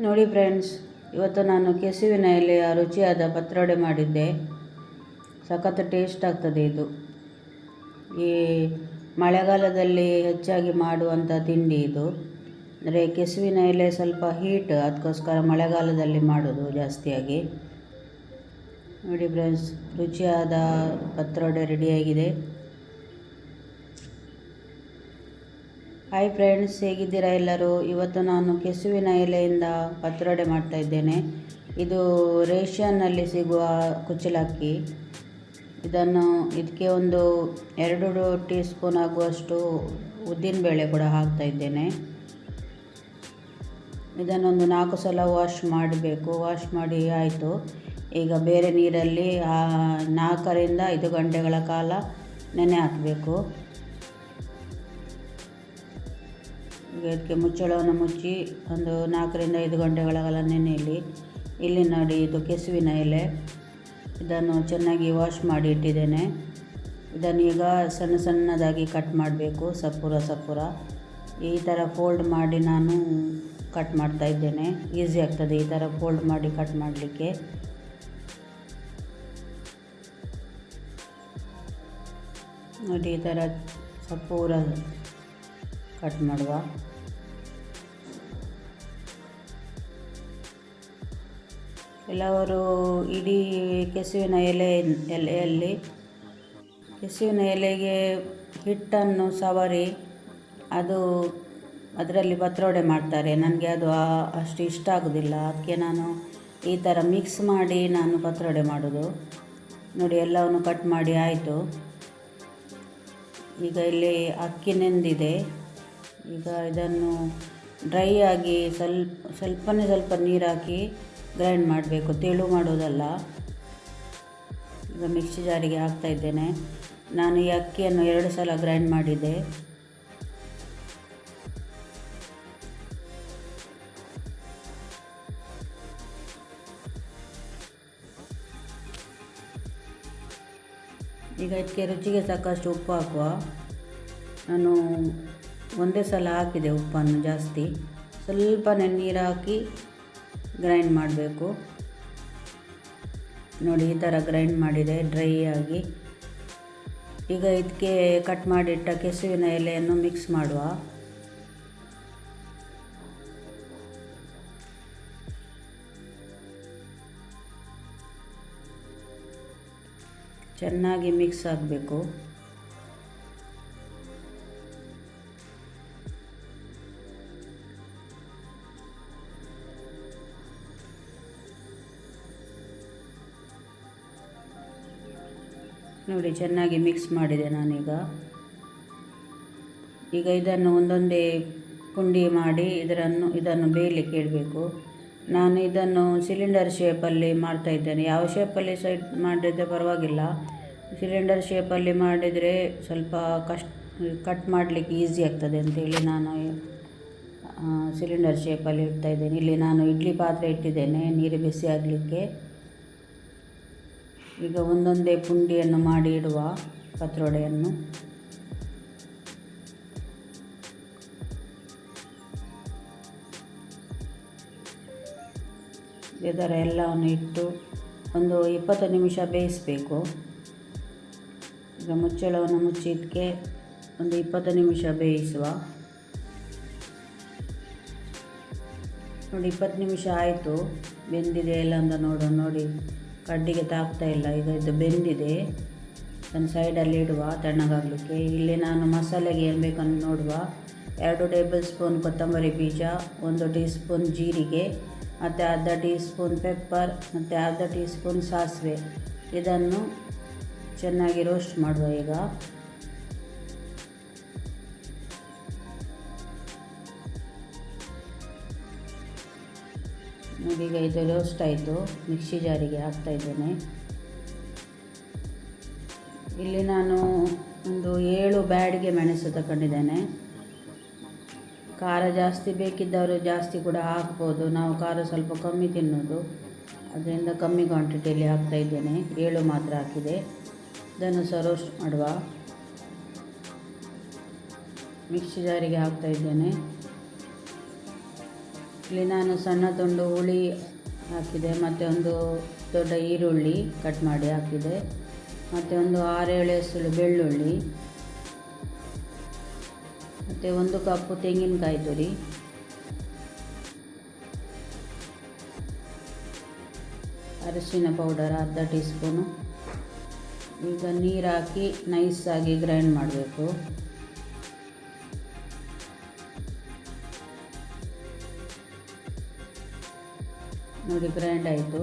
ನೋಡಿ ಫ್ರೆಂಡ್ಸ್, ಇವತ್ತು ನಾನು ಕೆಸುವಿನ ಎಲೆಯ ರುಚಿಯಾದ ಪತ್ರೊಡೆ ಮಾಡಿದ್ದೆ. ಸಖತ್ ಟೇಸ್ಟ್ ಆಗ್ತದೆ ಇದು. ಈ ಮಳೆಗಾಲದಲ್ಲಿ ಹೆಚ್ಚಾಗಿ ಮಾಡುವಂಥ ತಿಂಡಿ ಇದು. ಅಂದರೆ ಕೆಸುವಿನ ಎಲೆ ಸ್ವಲ್ಪ ಹೀಟ್ ಅದಕ್ಕೋಸ್ಕರ ಮಳೆಗಾಲದಲ್ಲಿ ಮಾಡೋದು ಜಾಸ್ತಿಯಾಗಿ. ನೋಡಿ ಫ್ರೆಂಡ್ಸ್, ರುಚಿಯಾದ ಪತ್ರೊಡೆ ರೆಡಿಯಾಗಿದೆ ಹಾಯ್ ಫ್ರೆಂಡ್ಸ್ ಹೇಗಿದ್ದೀರಾ ಎಲ್ಲರೂ? ಇವತ್ತು ನಾನು ಕೆಸುವಿನ ಎಲೆಯಿಂದ ಪತ್ರೊಡೆ ಮಾಡ್ತಾ ಇದ್ದೇನೆ. ಇದು ರೇಷನ್ನಲ್ಲಿ ಸಿಗುವ ಕುಚ್ಚಲಕ್ಕಿ. ಇದನ್ನು ಇದಕ್ಕೆ ಒಂದು ಎರಡು ಟೀ ಸ್ಪೂನ್ ಆಗುವಷ್ಟು ಉದ್ದಿನಬೇಳೆ ಕೂಡ ಹಾಕ್ತಾ ಇದ್ದೇನೆ. ಇದನ್ನೊಂದು ನಾಲ್ಕು ಸಲ ವಾಶ್ ಮಾಡಬೇಕು. ವಾಶ್ ಮಾಡಿ ಆಯಿತು. ಈಗ ಬೇರೆ ನೀರಲ್ಲಿ ನಾಲ್ಕರಿಂದ ಐದು ಗಂಟೆಗಳ ಕಾಲ ನೆನೆ ಹಾಕಬೇಕು. ಇದಕ್ಕೆ ಮುಚ್ಚಳವನ್ನು ಮುಚ್ಚಿ ಒಂದು ನಾಲ್ಕರಿಂದ ಐದು ಗಂಟೆಗಳ ನೆನೆಯಲ್ಲಿ ನೆನೆಯಲಿ. ಇಲ್ಲಿ ನೋಡಿ ಇದು ಕೆಸುವಿನ ಎಲೆ. ಇದನ್ನು ಚೆನ್ನಾಗಿ ವಾಶ್ ಮಾಡಿ ಇಟ್ಟಿದ್ದೇನೆ. ಇದನ್ನು ಈಗ ಸಣ್ಣ ಸಣ್ಣದಾಗಿ ಕಟ್ ಮಾಡಬೇಕು ಸಪೂರ ಸಪೂರ ಈ ಥರ ಫೋಲ್ಡ್ ಮಾಡಿ ನಾನು ಕಟ್ ಮಾಡ್ತಾ ಇದ್ದೇನೆ. ಈಸಿ ಆಗ್ತದೆ ಈ ಥರ ಫೋಲ್ಡ್ ಮಾಡಿ ಕಟ್ ಮಾಡಲಿಕ್ಕೆ. ನೋಡಿ ಈ ಥರ ಸಪೂರ ಕಟ್ ಮಾಡುವ. ಕೆಲವರು ಇಡೀ ಕೆಸುವಿನ ಎಲೆ, ಎಲೆಯಲ್ಲಿ ಕೆಸುವಿನ ಎಲೆಗೆ ಹಿಟ್ಟನ್ನು ಸವರಿ, ಅದು ಅದರಲ್ಲಿ ಪತ್ರೊಡೆ ಮಾಡ್ತಾರೆ. ನನಗೆ ಅದು ಅಷ್ಟು ಇಷ್ಟ ಆಗೋದಿಲ್ಲ. ಅದಕ್ಕೆ ನಾನು ಈ ಥರ ಮಿಕ್ಸ್ ಮಾಡಿ ನಾನು ಪತ್ರೊಡೆ ಮಾಡೋದು. ನೋಡಿ, ಎಲ್ಲವನ್ನು ಕಟ್ ಮಾಡಿ ಆಯಿತು. ಈಗ ಇಲ್ಲಿ ಅಕ್ಕಿ ನೆಂದಿದೆ ಈಗ ಇದನ್ನು ಡ್ರೈ ಆಗಿ ಸ್ವಲ್ಪ, ಸ್ವಲ್ಪನೇ ಸ್ವಲ್ಪ ನೀರು ಹಾಕಿ ಗ್ರೈಂಡ್ ಮಾಡಬೇಕು. ತೆಳು ಮಾಡೋದಲ್ಲ. ಈಗ ಮಿಕ್ಸಿ ಜಾರಿಗೆ ಹಾಕ್ತಾ ಇದ್ದೇನೆ. ನಾನು ಈ ಅಕ್ಕಿಯನ್ನು ಎರಡು ಸಲ ಗ್ರೈಂಡ್ ಮಾಡಿದ್ದೆ. ಈಗ ಇದಕ್ಕೆ ರುಚಿಗೆ ಸಾಕಷ್ಟು ಉಪ್ಪು ಹಾಕುವ. ನಾನು ಒಂದೇ ಸಲ ಹಾಕಿದೆ ಉಪ್ಪನ್ನು ಜಾಸ್ತಿ. ಸ್ವಲ್ಪ ನೀರು ಹಾಕಿ ಗ್ರೈಂಡ್ ಮಾಡಬೇಕು. ನೋಡಿ, ಈ ಥರ ಗ್ರೈಂಡ್ ಮಾಡಿದೆ ಡ್ರೈ ಆಗಿ. ಈಗ ಇದಕ್ಕೆ ಕಟ್ ಮಾಡಿಟ್ಟ ಕೆಸುವಿನ ಎಲೆಯನ್ನು ಮಿಕ್ಸ್ ಮಾಡುವ. ಚೆನ್ನಾಗಿ ಮಿಕ್ಸ್ ಆಗಬೇಕು. ನೋಡಿ, ಚೆನ್ನಾಗಿ ಮಿಕ್ಸ್ ಮಾಡಿದೆ ನಾನೀಗ. ಈಗ ಇದನ್ನು ಒಂದೊಂದೇ ಪುಂಡಿ ಮಾಡಿ ಇದರನ್ನು, ಇದನ್ನು ಬೇಯಲಿಕ್ಕೆ ಇಡಬೇಕು ನಾನು ಇದನ್ನು ಸಿಲಿಂಡರ್ ಶೇಪಲ್ಲಿ ಮಾಡ್ತಾ ಇದ್ದೇನೆ. ಯಾವ ಶೇಪಲ್ಲಿ ಸೈಡ್ ಮಾಡಿದರೆ ಪರವಾಗಿಲ್ಲ. ಸಿಲಿಂಡರ್ ಶೇಪಲ್ಲಿ ಮಾಡಿದರೆ ಸ್ವಲ್ಪ ಕಷ್ಟ ಕಟ್ ಮಾಡಲಿಕ್ಕೆ ಈಸಿ ಆಗ್ತದೆ ಅಂತೇಳಿ ನಾನು ಸಿಲಿಂಡರ್ ಶೇಪಲ್ಲಿ ಇಡ್ತಾ ಇದ್ದೇನೆ. ಇಲ್ಲಿ ನಾನು ಇಡ್ಲಿ ಪಾತ್ರೆ ಇಟ್ಟಿದ್ದೇನೆ, ನೀರು ಬಿಸಿ ಆಗಲಿಕ್ಕೆ. ಈಗ ಒಂದೊಂದೇ ಪುಂಡಿಯನ್ನು ಮಾಡಿ ಇಡುವ ಪತ್ರೊಡೆಯನ್ನು. ಇದರ ಎಲ್ಲವನ್ನು ಇಟ್ಟು ಒಂದು ಇಪ್ಪತ್ತು ನಿಮಿಷ ಬೇಯಿಸಬೇಕು. ಈಗ ಮುಚ್ಚಳವನ್ನು ಮುಚ್ಚಿ ಇದಕ್ಕೆ ಒಂದು ಇಪ್ಪತ್ತು ನಿಮಿಷ ಬೇಯಿಸುವ. ನೋಡಿ, ಇಪ್ಪತ್ತು ನಿಮಿಷ ಆಯಿತು. ಬೆಂದಿದೆ ಎಲ್ಲ ಅಂತ ನೋಡೋಣ ನೋಡಿ. ಕಡ್ಡಿಗೆ ತಾಗ್ತಾ ಇಲ್ಲ. ಈಗ ಇದು ಬೆಂದಿದೆ. ಒಂದು ಸೈಡಲ್ಲಿ ಇಡುವ ತಣ್ಣಗಾಗಲಿಕ್ಕೆ. ಇಲ್ಲಿ ನಾನು ಮಸಾಲೆಗೆ ಏನು ಬೇಕಂತ ನೋಡುವ. ಎರಡು ಟೇಬಲ್ ಸ್ಪೂನ್ ಕೊತ್ತಂಬರಿ ಬೀಜ, ಒಂದು ಟೀ ಸ್ಪೂನ್ ಜೀರಿಗೆ, ಮತ್ತು ಅರ್ಧ ಟೀ ಸ್ಪೂನ್ ಪೆಪ್ಪರ್ ಮತ್ತು ಅರ್ಧ ಟೀ ಸ್ಪೂನ್ ಸಾಸಿವೆ. ಇದನ್ನು ಚೆನ್ನಾಗಿ ರೋಸ್ಟ್ ಮಾಡುವ ಈಗ. ಈಗ ಇದು ರೋಸ್ಟ್ ಆಯಿತು ಮಿಕ್ಸಿ ಜಾರಿಗೆ ಹಾಕ್ತಾ ಇದ್ದೇನೆ. ಇಲ್ಲಿ ನಾನು ಒಂದು ಏಳು ಬ್ಯಾಡಿಗೆ ಮೆಣಸು ತಗೊಂಡಿದ್ದೇನೆ ಖಾರ ಜಾಸ್ತಿ ಬೇಕಿದ್ದವರು ಜಾಸ್ತಿ ಕೂಡ ಹಾಕ್ಬೋದು. ನಾವು ಖಾರ ಸ್ವಲ್ಪ ಕಮ್ಮಿ ತಿನ್ನೋದು ಅದರಿಂದ ಕಮ್ಮಿ ಕ್ವಾಂಟಿಟಿಯಲ್ಲಿ ಹಾಕ್ತಾ ಇದ್ದೇನೆ. ಏಳು ಮಾತ್ರ ಹಾಕಿದೆ. ಇದನ್ನು ಸಹ ಮಾಡುವ. ಮಿಕ್ಸಿ ಜಾರಿಗೆ ಹಾಕ್ತಾ ಇದ್ದೇನೆ. ಇಲ್ಲಿ ನಾನು ಸಣ್ಣ ತುಂಡು ಹುಳಿ ಹಾಕಿದೆ, ಮತ್ತು ಒಂದು ದೊಡ್ಡ ಈರುಳ್ಳಿ ಕಟ್ ಮಾಡಿ ಹಾಕಿದೆ, ಮತ್ತು ಒಂದು ಆರೇಳು ಎಸಳು ಬೆಳ್ಳುಳ್ಳಿ, ಮತ್ತು ಒಂದು ಕಪ್ಪು ತೆಂಗಿನಕಾಯಿ ತುರಿ. ಅರಿಶಿನ ಪೌಡರ್ ಅರ್ಧ ಟೀ ಸ್ಪೂನು ಈಗ ನೀರು ಹಾಕಿ ನೈಸಾಗಿ ಗ್ರೈಂಡ್ ಮಾಡಬೇಕು. ನೋಡಿ ಗ್ರ್ಯಾಂಡ್ ಆಯಿತು.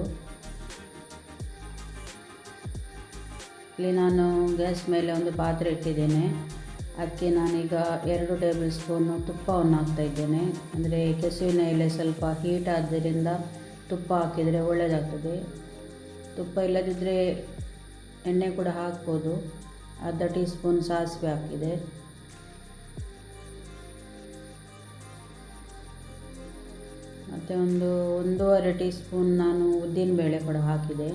ಇಲ್ಲಿ ನಾನು ಗ್ಯಾಸ್ ಮೇಲೆ ಒಂದು ಪಾತ್ರೆ ಇಟ್ಟಿದ್ದೇನೆ. ಅದಕ್ಕೆ ನಾನೀಗ ಎರಡು ಟೇಬಲ್ ಸ್ಪೂನು ತುಪ್ಪವನ್ನು ಹಾಕ್ತಾ ಇದ್ದೇನೆ. ಅಂದರೆ ಕೆಸುವಿನ ಎಲೆ ಸ್ವಲ್ಪ ಹೀಟ್ ಆದ್ದರಿಂದ ತುಪ್ಪ ಹಾಕಿದರೆ ಒಳ್ಳೆಯದಾಗ್ತದೆ ತುಪ್ಪ ಇಲ್ಲದಿದ್ದರೆ ಎಣ್ಣೆ ಕೂಡ ಹಾಕ್ಬೋದು. ಅರ್ಧ ಟೀ ಸ್ಪೂನ್ ಸಾಸಿವೆ ಹಾಕಿದೆ. ಮತ್ತು ಒಂದು ಒಂದೂವರೆ ಟೀ ಸ್ಪೂನ್ ನಾನು ಉದ್ದಿನಬೇಳೆ ಕೂಡ ಹಾಕಿದೆ.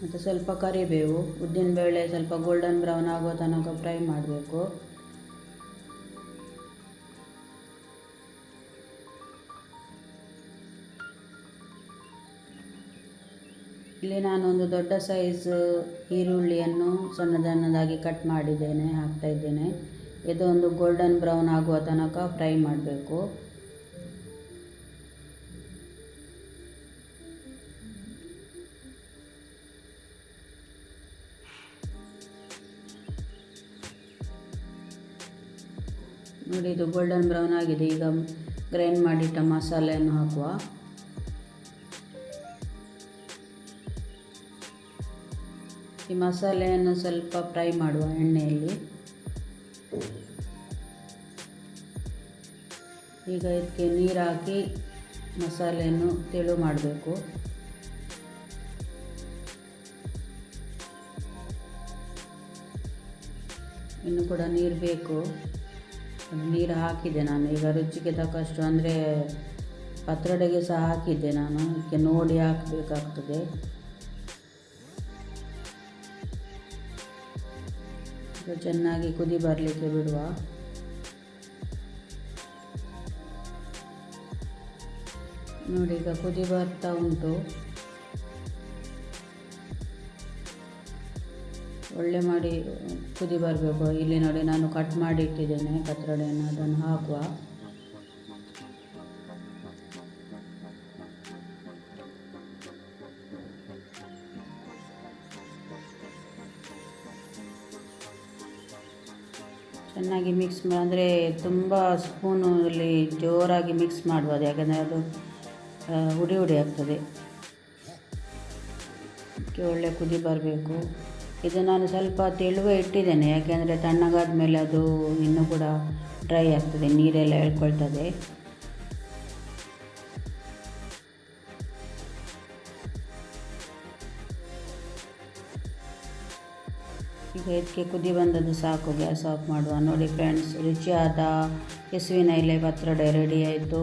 ಮತ್ತು ಸ್ವಲ್ಪ ಕರಿಬೇವು ಉದ್ದಿನಬೇಳೆ ಸ್ವಲ್ಪ ಗೋಲ್ಡನ್ ಬ್ರೌನ್ ಆಗೋ ತನಕ ಫ್ರೈ ಮಾಡಬೇಕು. ಇಲ್ಲಿ ನಾನು ಒಂದು ದೊಡ್ಡ ಸೈಜ್ ಈರುಳ್ಳಿಯನ್ನು ಸಣ್ಣ ಸಣ್ಣದಾಗಿ ಕಟ್ ಮಾಡಿದ್ದೇನೆ, ಹಾಕ್ತಾ ಇದ್ದೇನೆ. ಇದು ಒಂದು ಗೋಲ್ಡನ್ ಬ್ರೌನ್ ಆಗುವ ತನಕ ಫ್ರೈ ಮಾಡಬೇಕು. ನೋಡಿ ಇದು ಗೋಲ್ಡನ್ ಬ್ರೌನ್ ಆಗಿದೆ. ಈಗ ಗ್ರೈಂಡ್ ಮಾಡಿಟ್ಟ ಮಸಾಲೆಯನ್ನು ಹಾಕುವ. ಈ ಮಸಾಲೆಯನ್ನು ಸ್ವಲ್ಪ ಫ್ರೈ ಮಾಡುವ ಎಣ್ಣೆಯಲ್ಲಿ. ಈಗ ಇದಕ್ಕೆ ನೀರು ಹಾಕಿ ಮಸಾಲೆಯನ್ನು ತೆಳು ಮಾಡಬೇಕು. ಇನ್ನು ಕೂಡ ನೀರು ಬೇಕು. ನೀರು ಹಾಕಿದೆ ನಾನು. ಈಗ ರುಚಿಗೆ ತಕ್ಕಷ್ಟು, ಅಂದರೆ ಪತ್ರೊಡೆಗೆ ಸಹ ಹಾಕಿದ್ದೆ ನಾನು. ಅದಕ್ಕೆ ನೋಡಿ ಹಾಕಬೇಕಾಗ್ತದೆ. ಚೆನ್ನಾಗಿ ಕುದಿ ಬರಲಿಕ್ಕೆ ಬಿಡುವ. ನೋಡಿ, ಈಗ ಕುದಿ ಬರ್ತಾ ಉಂಟು. ಒಳ್ಳೆ ಮಾಡಿ ಕುದಿ ಬರಬೇಕು. ಇಲ್ಲಿ ನೋಡಿ, ನಾನು ಕಟ್ ಮಾಡಿ ಇಟ್ಟಿದ್ದೇನೆ ಕತ್ರಡೆಯನ್ನು ಅದನ್ನು ಹಾಕುವ. ಚೆನ್ನಾಗಿ ಮಿಕ್ಸ್ ಅಂದರೆ ತುಂಬ ಸ್ಪೂನಲ್ಲಿ ಜೋರಾಗಿ ಮಿಕ್ಸ್ ಮಾಡ್ಬೋದು ಯಾಕಂದರೆ ಅದು ಉಡಿ ಹುಡಿ ಆಗ್ತದೆ. ಅದಕ್ಕೆ ಒಳ್ಳೆ ಕುದಿ ಬರಬೇಕು. ಇದು ನಾನು ಸ್ವಲ್ಪ ತೆಳುವೆ ಇಟ್ಟಿದ್ದೇನೆ, ಯಾಕೆಂದರೆ ತಣ್ಣಗಾದ ಮೇಲೆ ಅದು ಇನ್ನೂ ಕೂಡ ಡ್ರೈ ಆಗ್ತದೆ, ನೀರೆಲ್ಲ ಎಳ್ಕೊಳ್ತದೆ ಈಗ ಇದಕ್ಕೆ ಕುದಿ ಬಂದದ್ದು ಸಾಕು, ಗ್ಯಾಸ್ ಆಫ್ ಮಾಡುವ. ನೋಡಿ ಫ್ರೆಂಡ್ಸ್, ರುಚಿಯಾದ ಕೆಸುವಿನ ಎಲೆ ಪತ್ರೊಡೆ ರೆಡಿ ಆಯಿತು.